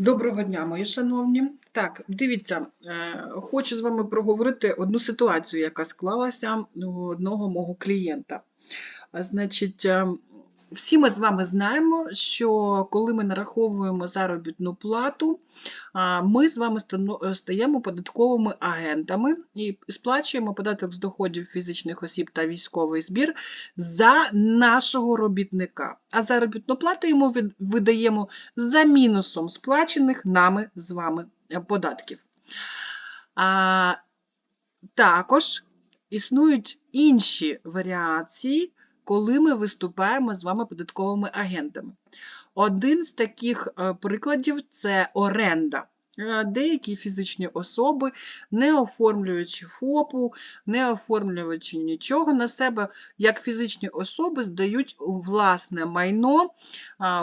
Доброго дня, мої шановні. Так, дивіться, е, хочу з вами проговорити одну ситуацію, яка склалася у одного мого клієнта. Значить, е, всі ми з вами знаємо, що коли ми нараховуємо заробітну плату, ми з вами е, стаємо податковими агентами і сплачуємо податок з доходів фізичних осіб та військовий збір за нашого робітника. А заробітну плату йому видаємо за мінусом сплачених нами з вами податків. А, також існують інші варіації, коли ми виступаємо з вами податковими агентами. Один з таких е, прикладів це оренда. Е, Деякі фізичні особи, не оформлюючи ФОПу, не оформлюючи нічого на себе, як фізичні особи здають власне майно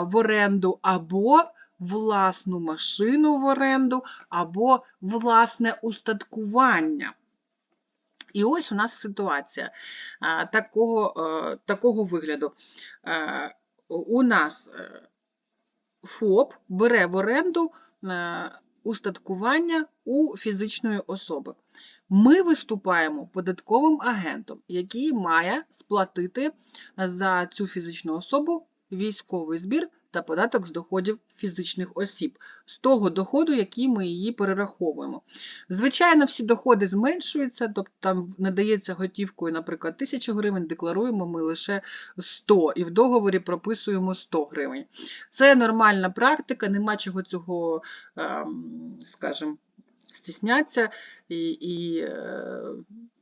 в оренду або власну машину в оренду, або власне устаткування. І ось у нас ситуація такого, е, такого вигляду. Е, У нас е, ФОП бере в оренду устаткування у фізичної особи. Ми виступаємо податковим агентом, який має сплатити за цю фізичну особу військовий збір та податок з доходів фізичних осіб, з того доходу, який ми її перераховуємо. Звичайно, всі доходи зменшуються, тобто там надається готівкою, наприклад, 1000 гривень, декларуємо ми лише 100 і в договорі прописуємо 100 гривень. Це нормальна практика, нема чого цього, ем, скажімо, стісняться і, і е,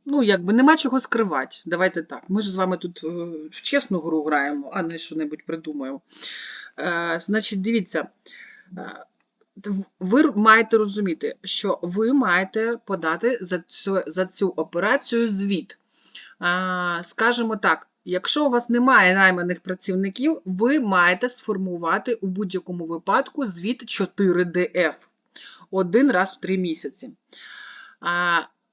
ну, якби нема чого скривати. Давайте так. Ми ж з вами тут е, в чесну гру граємо, а не що-небудь придумаємо. Е, Значить, дивіться. е, Ви маєте розуміти, що ви маєте подати за цю, за цю операцію звіт. Скажімо так, якщо у вас немає найманих працівників, ви маєте сформувати у будь-якому випадку звіт 4DF один раз в три місяці.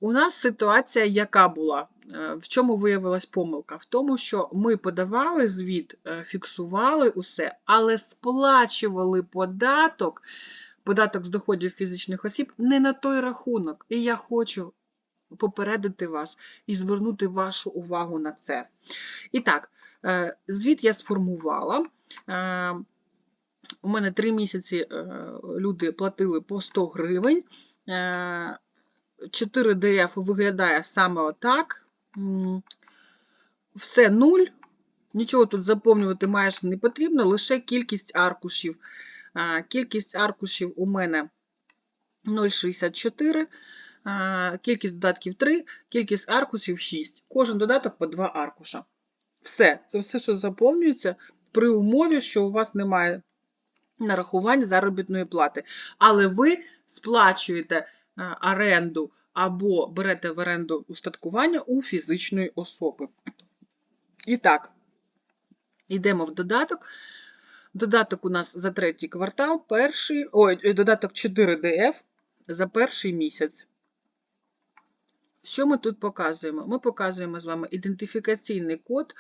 У нас ситуація яка була? Е, В чому виявилась помилка? В тому, що ми подавали звіт, е, фіксували усе, але сплачували податок, податок з доходів фізичних осіб не на той рахунок. І я хочу попередити вас і звернути вашу увагу на це. І так, е, звіт я сформувала. У мене три місяці люди платили по 100 гривень. Е, 4DF виглядає саме отак. Все нуль. Нічого тут заповнювати майже не потрібно, лише кількість аркушів. Кількість аркушів у мене 0,64, кількість додатків 3, кількість аркушів 6. Кожен додаток по 2 аркуша. Все, це все, що заповнюється при умові, що у вас немає нарахування заробітної плати. Але ви сплачуєте оренду або берете в оренду устаткування у фізичної особи. І так, йдемо в додаток. Додаток у нас за третій квартал, перший, ой, е, додаток 4DF за перший місяць. Що ми тут показуємо? Ми показуємо з вами ідентифікаційний код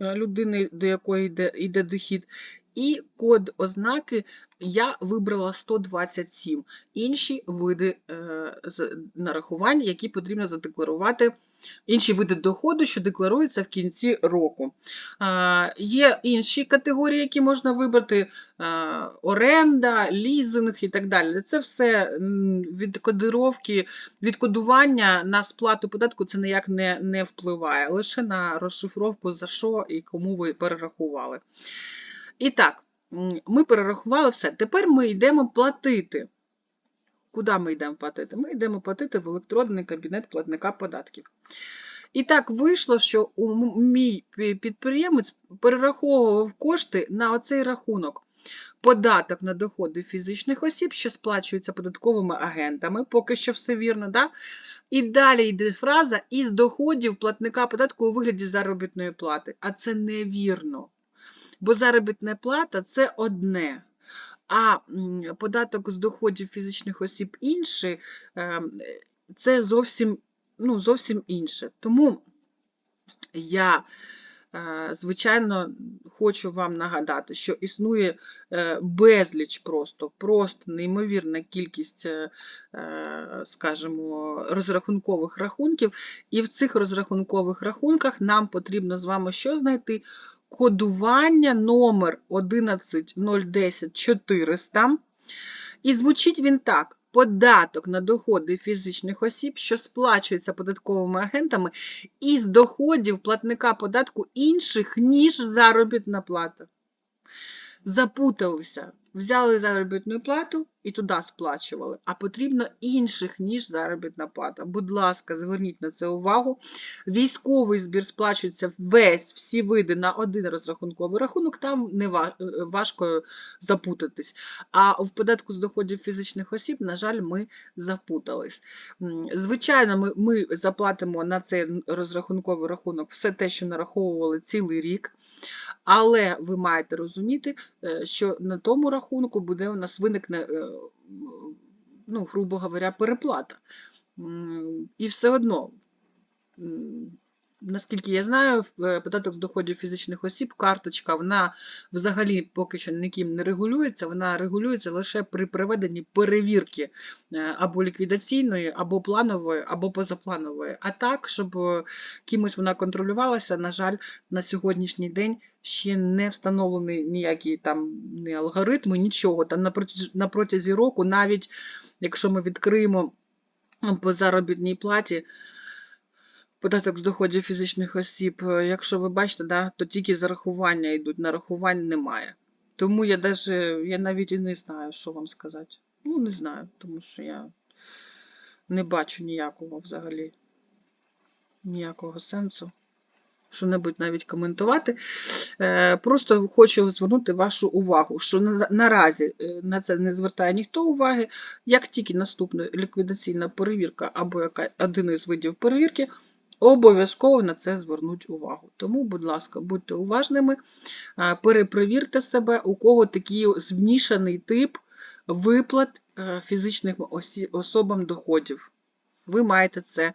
е, людини, до якої йде, йде дохід, і код ознаки я вибрала 127. Інші види е, нарахувань, які потрібно задекларувати, інші види доходу, що декларуються в кінці року. Е, Є інші категорії, які можна вибрати: е, оренда, лізинг і так далі. Це все від кодировки, від кодування на сплату податку це ніяк не, не впливає, лише на розшифровку за що і кому ви перерахували. І так, ми перерахували все. Тепер ми йдемо платити. Куди ми йдемо платити? Ми йдемо платити в електронний кабінет платника податків. І так вийшло, що мій підприємець перераховував кошти на оцей рахунок. Податок на доходи фізичних осіб, що сплачуються податковими агентами, поки що все вірно, да? І далі йде фраза із доходів платника податку у вигляді заробітної плати. А це невірно. Бо заробітна плата це одне. А податок з доходів фізичних осіб інший ем, це зовсім, ну, зовсім інше. Тому я Е, Звичайно, хочу вам нагадати, що існує е, безліч просто, просто неймовірна кількість, е, е, скажімо, розрахункових рахунків, і в цих розрахункових рахунках нам потрібно з вами що знайти? Кодування номер 11010 І звучить він так: податок на доходи фізичних осіб, що сплачується податковими агентами із доходів платника податку інших, ніж заробітна плата. Запуталися, взяли заробітну плату і туди сплачували, а потрібно інших, ніж заробітна плата. Будь ласка, зверніть на це увагу. Військовий збір сплачується весь, всі види на один розрахунковий рахунок, там не важко запутатись. А в податку з доходів фізичних осіб, на жаль, ми запутались. Звичайно, ми, ми заплатимо на цей розрахунковий рахунок все те, що нараховували цілий рік. Але ви маєте розуміти, е, що на тому рахунку буде у нас виникне, е, ну, грубо говоря, переплата. І все одно, наскільки я знаю, е, податок з доходів фізичних осіб, карточка, вона взагалі поки що ніким не регулюється, вона регулюється лише при проведенні перевірки е, або ліквідаційної, або планової, або позапланової. А так, щоб е, кимось вона контролювалася, на жаль, на сьогоднішній день ще не встановлений ніякі там не алгоритми, нічого. Там на протязі, року, навіть якщо ми відкриємо по заробітній платі, податок з доходів фізичних осіб, е, якщо ви бачите, да, то тільки зарахування йдуть, нарахувань немає. Тому я даже, я навіть і не знаю, що вам сказати. Ну, не знаю, тому що я не бачу ніякого взагалі, ніякого сенсу. Що-небудь навіть коментувати. Е, Просто хочу звернути вашу увагу, що на- наразі е, на це не звертає ніхто уваги. Як тільки наступна ліквідаційна перевірка або яка один із видів перевірки, обов'язково на це звернуть увагу. Тому, будь ласка, будьте уважними, е, перепровірте себе, у кого такий змішаний тип виплат е, фізичним особам доходів. Ви маєте це е,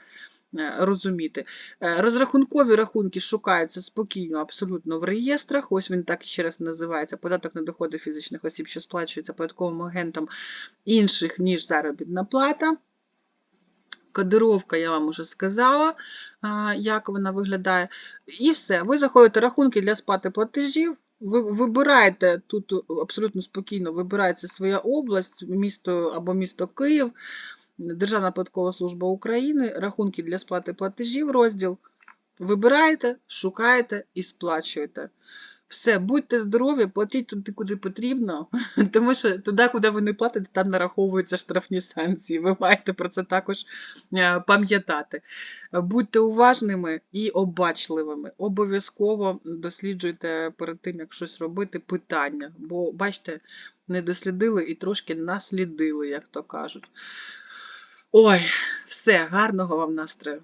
розуміти. Розрахункові рахунки шукаються спокійно, абсолютно в реєстрах. Ось він так ще раз називається податок на доходи фізичних осіб, що сплачується податковим агентом інших, ніж заробітна плата. Кодировка, я вам уже сказала, як вона виглядає. І все. Ви заходите рахунки для сплати платежів. Ви вибираєте тут абсолютно спокійно, вибирається своя область, місто або місто Київ, Державна податкова служба України, рахунки для сплати платежів, розділ. Вибираєте, шукаєте і сплачуєте. Все, будьте здорові, платіть туди, куди потрібно, тому що туди, куди ви не платите, там нараховуються штрафні санкції. Ви маєте про це також е, пам'ятати. Будьте уважними і обачливими. Обов'язково досліджуйте перед тим, як щось робити, питання. Бо, бачите, не дослідили і трошки наслідили, як то кажуть. Ой, все, гарного вам настрою!